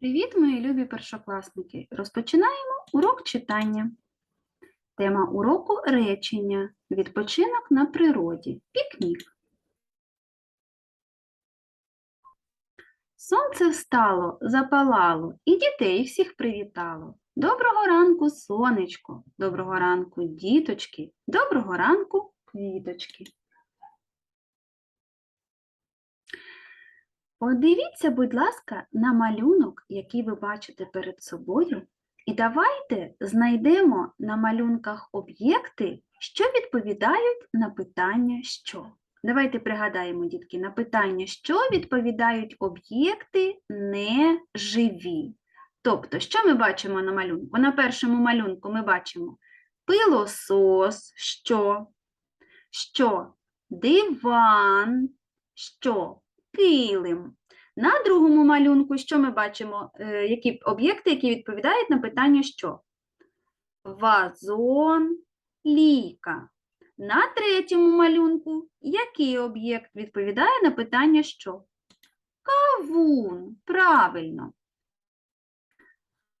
Привіт, мої любі першокласники! Розпочинаємо урок читання. Тема уроку речення. Відпочинок на природі. Пікнік. Сонце встало, запалало і дітей всіх привітало. Доброго ранку, сонечко, доброго ранку, діточки, доброго ранку, квіточки. Подивіться, будь ласка, на малюнок, який ви бачите перед собою, і давайте знайдемо на малюнках об'єкти, що відповідають на питання що. Давайте пригадаємо, дітки, на питання, що відповідають об'єкти неживі. Тобто, що ми бачимо на малюнку? На першому малюнку ми бачимо пилосос, що, що диван, що килим. На другому малюнку що ми бачимо? Е, Які об'єкти, які відповідають на питання що? Вазон, ліка. На третьому малюнку який об'єкт відповідає на питання що? Кавун. Правильно.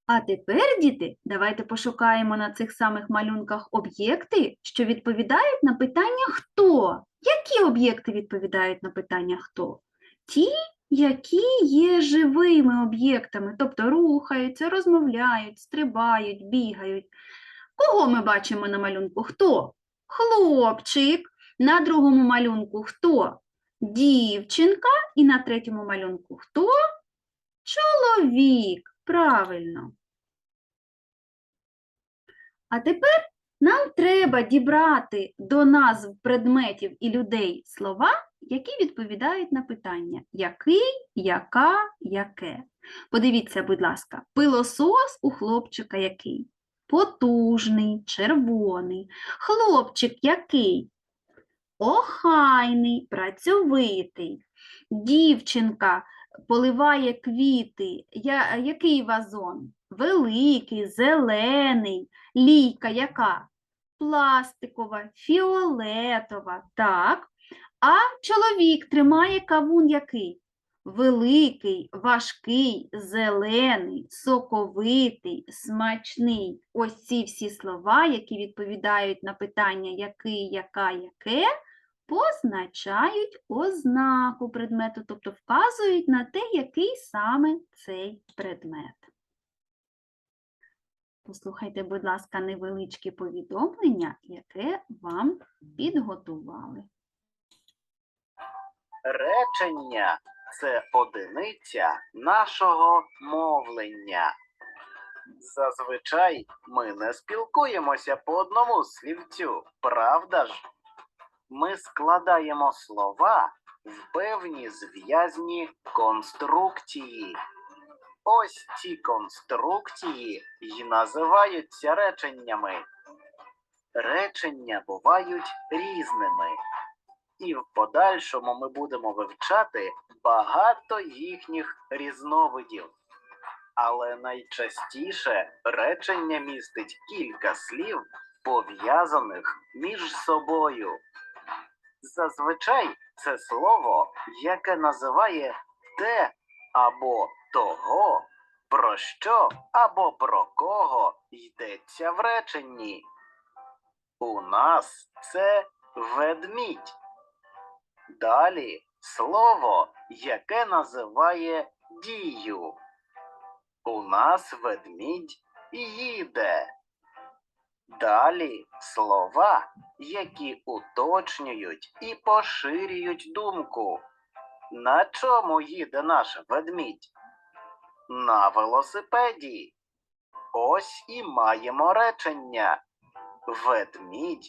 А тепер, діти, давайте пошукаємо на цих самих малюнках об'єкти, що відповідають на питання хто. Які об'єкти відповідають на питання хто? Ті, які є живими об'єктами, тобто рухаються, розмовляють, стрибають, бігають. Кого ми бачимо на малюнку? Хто? Хлопчик. На другому малюнку хто? Дівчинка. І на третьому малюнку хто? Чоловік. Правильно. А тепер нам треба дібрати до назв предметів і людей слова, які відповідають на питання який, яка, яке. Подивіться, будь ласка, пилосос у хлопчика який? Потужний, червоний. Хлопчик який? Охайний, працьовитий. Дівчинка поливає квіти. Я, який вазон? Великий, зелений. Лійка яка? Пластикова, фіолетова. Так. А чоловік тримає кавун який? Великий, важкий, зелений, соковитий, смачний. Ось ці всі слова, які відповідають на питання який, яка, яке, позначають ознаку предмету, тобто вказують на те, який саме цей предмет. Послухайте, будь ласка, невеличке повідомлення, яке вам підготували. Речення це одиниця нашого мовлення. Зазвичай ми не спілкуємося по одному слівцю, правда ж? Ми складаємо слова в певні зв'язні конструкції. Ось ці конструкції й називаються реченнями. Речення бувають різними і в подальшому ми будемо вивчати багато їхніх різновидів. Але найчастіше речення містить кілька слів, пов'язаних між собою. Зазвичай це слово, яке називає те або того, про що або про кого йдеться в реченні. У нас це ведмідь. Далі слово, яке називає дію. У нас ведмідь їде. Далі слова, які уточнюють і поширюють думку. На чому їде наш ведмідь? На велосипеді. Ось і маємо речення. Ведмідь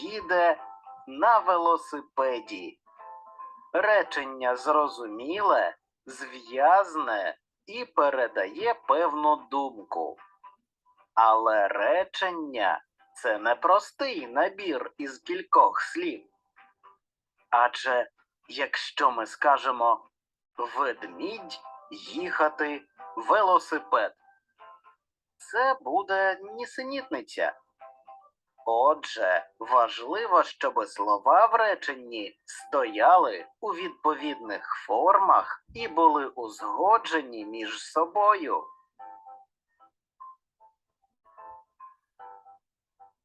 їде на велосипеді. Речення зрозуміле, зв'язне і передає певну думку. Але речення це не простий набір із кількох слів. Адже якщо ми скажемо ведмідь їхати велосипед, це буде нісенітниця. Отже, важливо, щоб слова в реченні стояли у відповідних формах і були узгоджені між собою.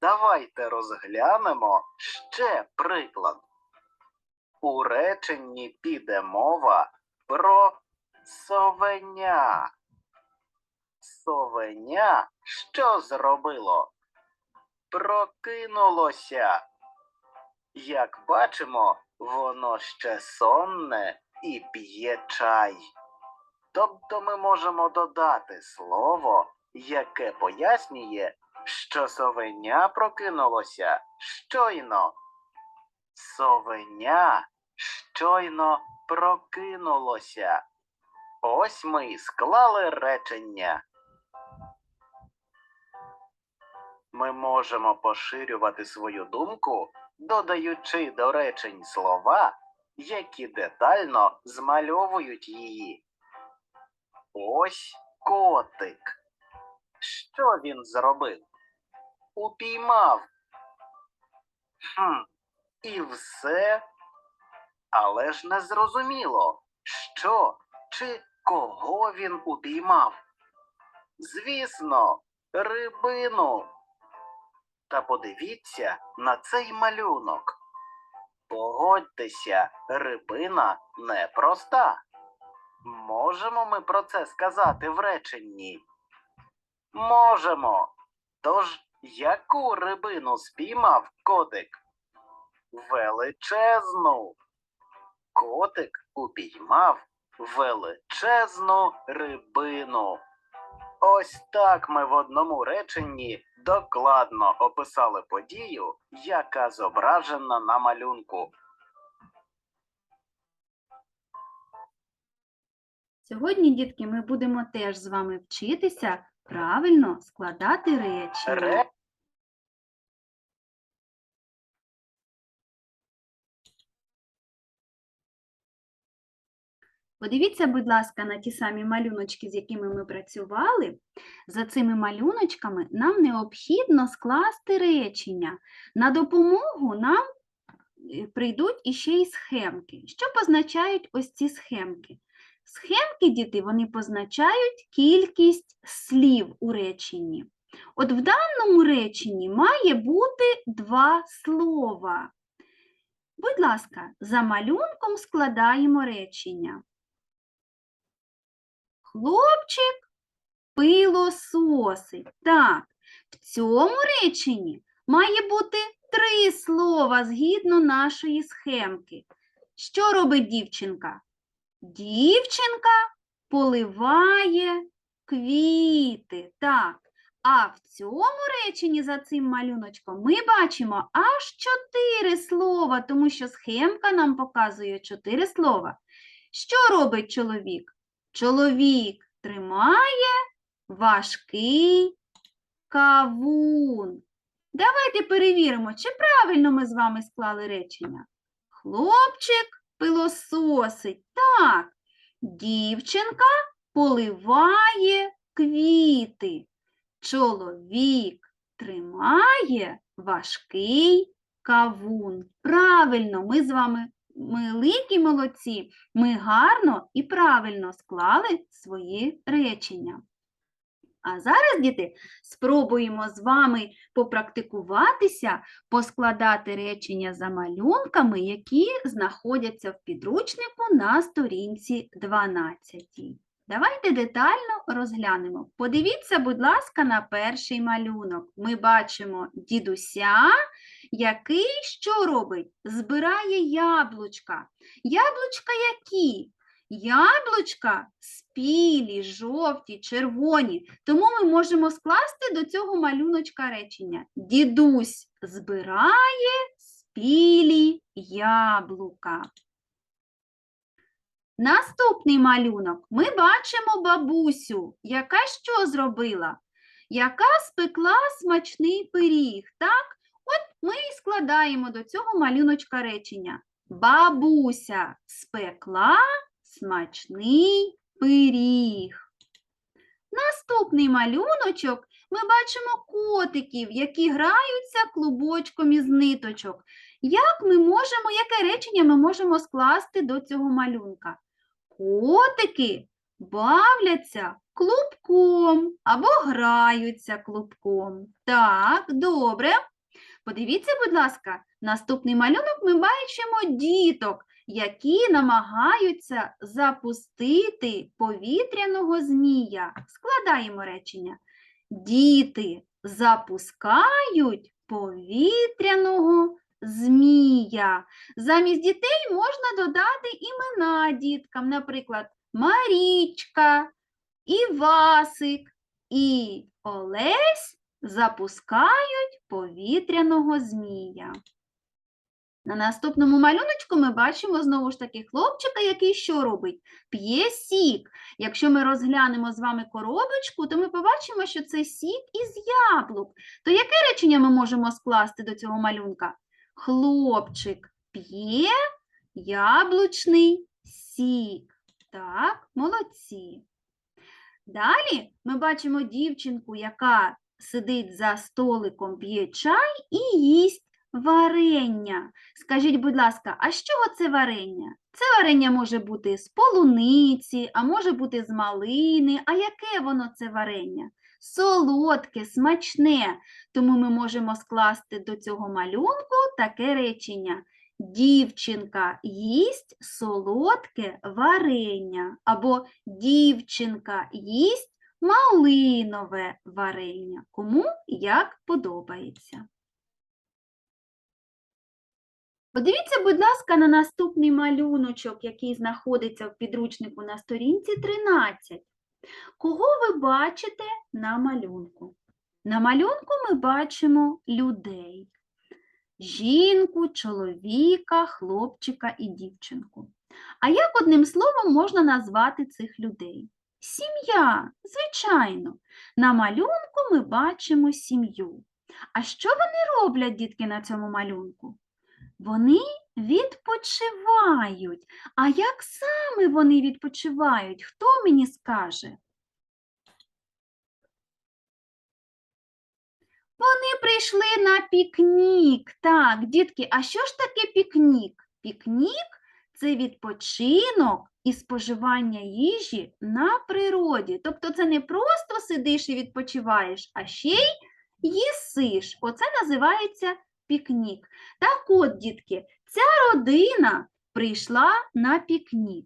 Давайте розглянемо ще приклад. У реченні піде мова про совеня. Совеня що зробило? Прокинулося. Як бачимо, воно ще сонне і п'є чай. Тобто ми можемо додати слово, яке пояснює, що совеня прокинулося щойно. Совеня щойно прокинулося. Ось ми склали речення. Ми можемо поширювати свою думку, додаючи до речень слова, які детально змальовують її. Ось котик. Що він зробив? Упіймав. Хм, і все. Але ж не зрозуміло, що чи кого він упіймав. Звісно, рибину. Та подивіться на цей малюнок. Погодьтеся, рибина непроста. Можемо ми про це сказати в реченні? Можемо. Тож, яку рибину спіймав котик? Величезну. Котик упіймав величезну рибину. Ось так ми в одному реченні докладно описали подію, яка зображена на малюнку. Сьогодні, дітки, ми будемо теж з вами вчитися правильно складати речення. Подивіться, будь ласка, на ті самі малюночки, з якими ми працювали. За цими малюночками нам необхідно скласти речення. На допомогу нам е, прийдуть іще й схемки. Що позначають ось ці схемки? Схемки, діти, вони позначають кількість слів у реченні. От в даному реченні має бути два слова. Будь ласка, за малюнком складаємо речення. Хлопчик пилососить. Так, в цьому реченні має бути три слова згідно нашої схемки. Що робить дівчинка? Дівчинка поливає квіти. Так. А в цьому реченні за цим малюночком ми бачимо аж чотири слова, тому що схемка нам показує чотири слова. Що робить чоловік? Чоловік тримає важкий кавун. Давайте перевіримо, чи правильно ми з вами склали речення. Хлопчик пилососить. Так, дівчинка поливає квіти. Чоловік тримає важкий кавун. Правильно, ми з вами великі молодці. Ми гарно і правильно склали свої речення. А зараз, діти, спробуємо з вами попрактикуватися, поскладати речення за малюнками, які знаходяться в підручнику на сторінці 12. Давайте детально розглянемо. Подивіться, будь ласка, на перший малюнок. Ми бачимо дідуся, який що робить? Збирає яблучка. Яблучка які? Яблучка спілі, жовті, червоні. Тому ми можемо скласти до цього малюночка речення. Дідусь збирає спілі яблука. Наступний малюнок. Ми бачимо бабусю, яка що зробила? Яка спекла смачний пиріг, так? От ми і складаємо до цього малюночка речення. Бабуся спекла смачний пиріг. Наступний малюночок ми бачимо котиків, які граються клубочком із ниточок. Як ми можемо, яке речення ми можемо скласти до цього малюнка? Котики бавляться клубком або граються клубком. Так, добре. Подивіться, будь ласка, наступний малюнок ми бачимо діток, які намагаються запустити повітряного змія. Складаємо речення. Діти запускають повітряного змія. Замість дітей можна додати імена діткам, наприклад, Марічка, Івасик і Олесь запускають повітряного змія. На наступному малюночку ми бачимо знову ж таки хлопчика, який що робить? П'є сік. Якщо ми розглянемо з вами коробочку, то ми побачимо, що це сік із яблук. То яке речення ми можемо скласти до цього малюнка? Хлопчик п'є яблучний сік. Так, молодці. Далі ми бачимо дівчинку, яка сидить за столиком, п'є чай і їсть варення. Скажіть, будь ласка, а з чого це варення? Це варення може бути з полуниці, а може бути з малини. А яке воно це варення? Солодке, смачне. Тому ми можемо скласти до цього малюнку таке речення. Дівчинка їсть солодке варення, або дівчинка їсть малинове варення. Кому як подобається. Подивіться, будь ласка, на наступний малюночок, який знаходиться в підручнику на сторінці 13. Кого ви бачите на малюнку? На малюнку ми бачимо людей. Жінку, чоловіка, хлопчика і дівчинку. А як одним словом можна назвати цих людей? Сім'я, звичайно. На малюнку ми бачимо сім'ю. А що вони роблять, дітки, на цьому малюнку? Вони відпочивають. А як саме вони відпочивають? Хто мені скаже? Вони прийшли на пікнік. Так, дітки, а що ж таке пікнік? Пікнік це відпочинок і споживання їжі на природі. Тобто це не просто сидиш і відпочиваєш, а ще й їсиш. Оце називається пікнік. Так от, дітки, ця родина прийшла на пікнік.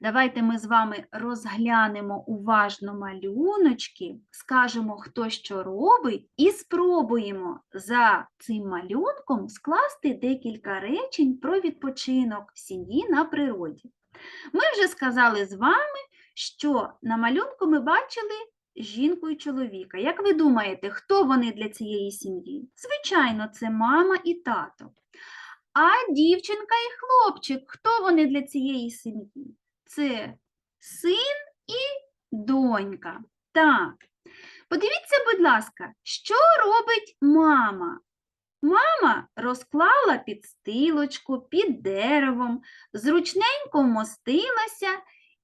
Давайте ми з вами розглянемо уважно малюночки, скажемо, хто що робить, і спробуємо за цим малюнком скласти декілька речень про відпочинок в сім'ї на природі. Ми вже сказали з вами, що на малюнку ми бачили жінку і чоловіка. Як ви думаєте, хто вони для цієї сім'ї? Звичайно, це мама і тато. А дівчинка і хлопчик, хто вони для цієї сім'ї? Це син і донька. Так. Подивіться, будь ласка, що робить мама? Мама розклала підстилочку під деревом, зручненько вмостилася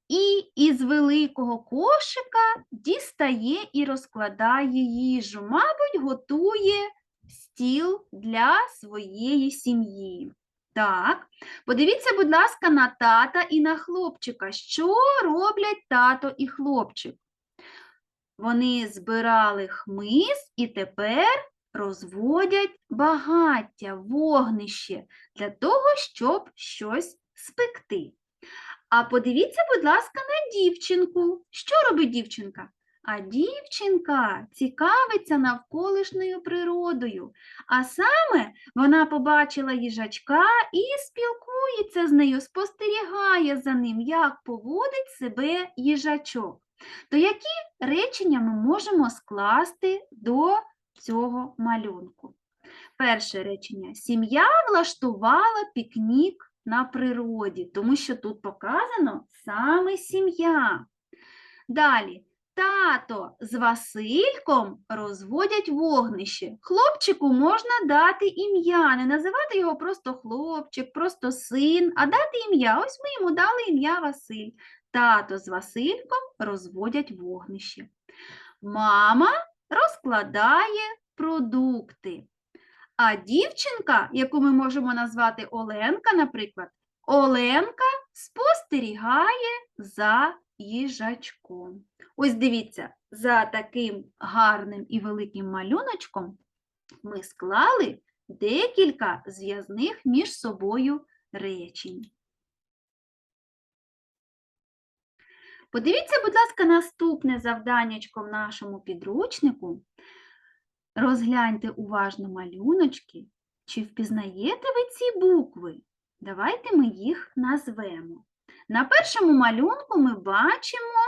і із великого кошика дістає і розкладає їжу. Мабуть, готує стіл для своєї сім'ї. Так, подивіться, будь ласка, на тата і на хлопчика. Що роблять тато і хлопчик? Вони збирали хмиз і тепер розводять багаття, вогнище для того, щоб щось спекти. А подивіться, будь ласка, на дівчинку. Що робить дівчинка? А дівчинка цікавиться навколишньою природою. А саме вона побачила їжачка і спілкується з нею, спостерігає за ним, як поводить себе їжачок. То які речення ми можемо скласти до цього малюнку? Перше речення. Сім'я влаштувала пікнік на природі, тому що тут показано саме сім'я. Далі. Тато з Васильком розводять вогнище. Хлопчику можна дати ім'я, не називати його просто хлопчик, просто син, а дати ім'я. Ось ми йому дали ім'я Василь. Тато з Васильком розводять вогнище. Мама розкладає продукти. А дівчинка, яку ми можемо назвати Оленка, наприклад, Оленка спостерігає за їжачком. Ось дивіться, за таким гарним і великим малюночком ми склали декілька зв'язних між собою речень. Подивіться, будь ласка, наступне завданнячко в нашому підручнику. Розгляньте уважно малюночки. Чи впізнаєте ви ці букви? Давайте ми їх назвемо. На першому малюнку ми бачимо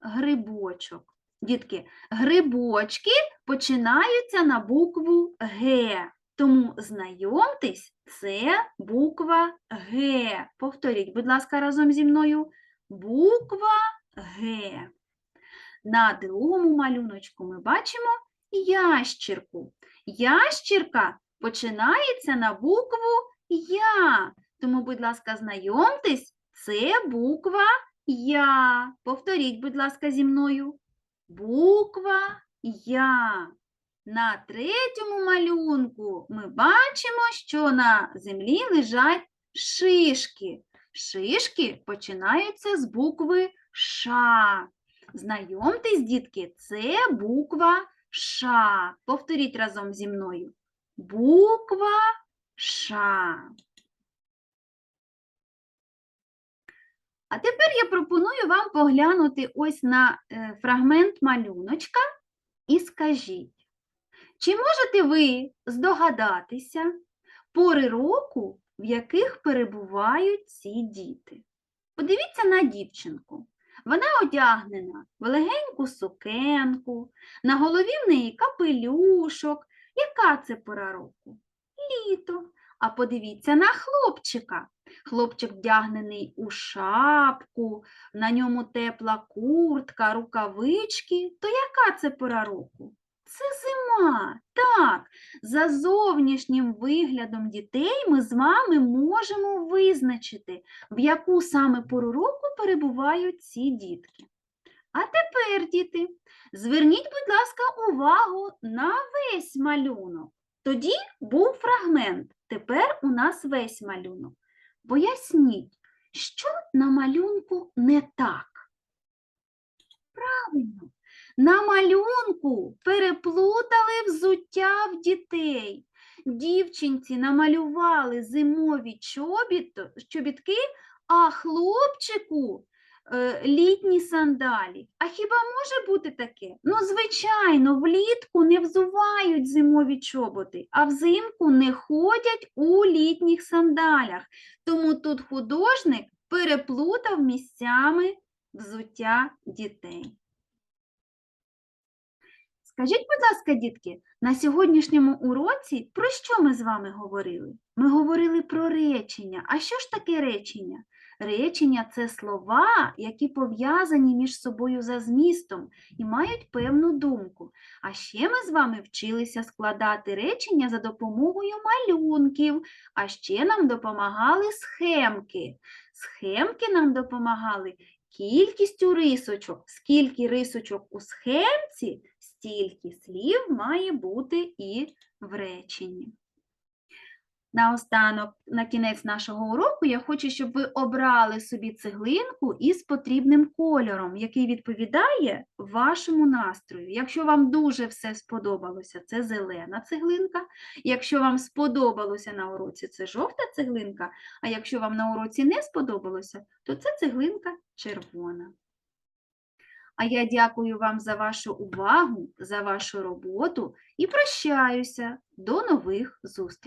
грибочок. Дітки, грибочки починаються на букву Г. Тому знайомтесь, це буква Г. Повторіть, будь ласка, разом зі мною. Буква Г. На другому малюночку ми бачимо ящірку. Ящірка починається на букву Я. Тому, будь ласка, знайомтесь, це буква Я. Повторіть, будь ласка, зі мною. Буква Я. На третьому малюнку ми бачимо, що на землі лежать шишки. Шишки починаються з букви Ш. Знайомтесь, дітки, це буква Ш. Повторіть разом зі мною. Буква Ш. А тепер я пропоную вам поглянути ось на е, фрагмент малюночка і скажіть, чи можете ви здогадатися пори року, в яких перебувають ці діти? Подивіться на дівчинку. Вона одягнена в легеньку сукенку, на голові в неї капелюшок. Яка це пора року? Літо. А подивіться на хлопчика. Хлопчик вдягнений у шапку, на ньому тепла куртка, рукавички. То яка це пора року? Це зима. Так, за зовнішнім виглядом дітей ми з вами можемо визначити, в яку саме пору року перебувають ці дітки. А тепер, діти, зверніть, будь ласка, увагу на весь малюнок. Тоді був фрагмент, тепер у нас весь малюнок. Поясніть, що на малюнку не так? Правильно, на малюнку переплутали взуття в дітей. Дівчинці намалювали зимові чобіто- чобітки, а хлопчику е, літні сандалі. А хіба може бути таке? Ну, звичайно, влітку не взувають зимові чоботи, а взимку не ходять у літніх сандалях. Тому тут художник переплутав місцями взуття дітей. Скажіть, будь ласка, дітки, на сьогоднішньому уроці про що ми з вами говорили? Ми говорили про речення. А що ж таке речення? Речення це слова, які пов'язані між собою за змістом і мають певну думку. А ще ми з вами вчилися складати речення за допомогою малюнків, а ще нам допомагали схемки. Схемки нам допомагали кількістю рисочок. Скільки рисочок у схемці, стільки слів має бути і в реченні. Наостанок, на кінець нашого уроку, я хочу, щоб ви обрали собі цеглинку із потрібним кольором, який відповідає вашому настрою. Якщо вам дуже все сподобалося, це зелена цеглинка. Якщо вам сподобалося на уроці, це жовта цеглинка. А якщо вам на уроці не сподобалося, то це цеглинка червона. А я дякую вам за вашу увагу, за вашу роботу і прощаюся. До нових зустрічей!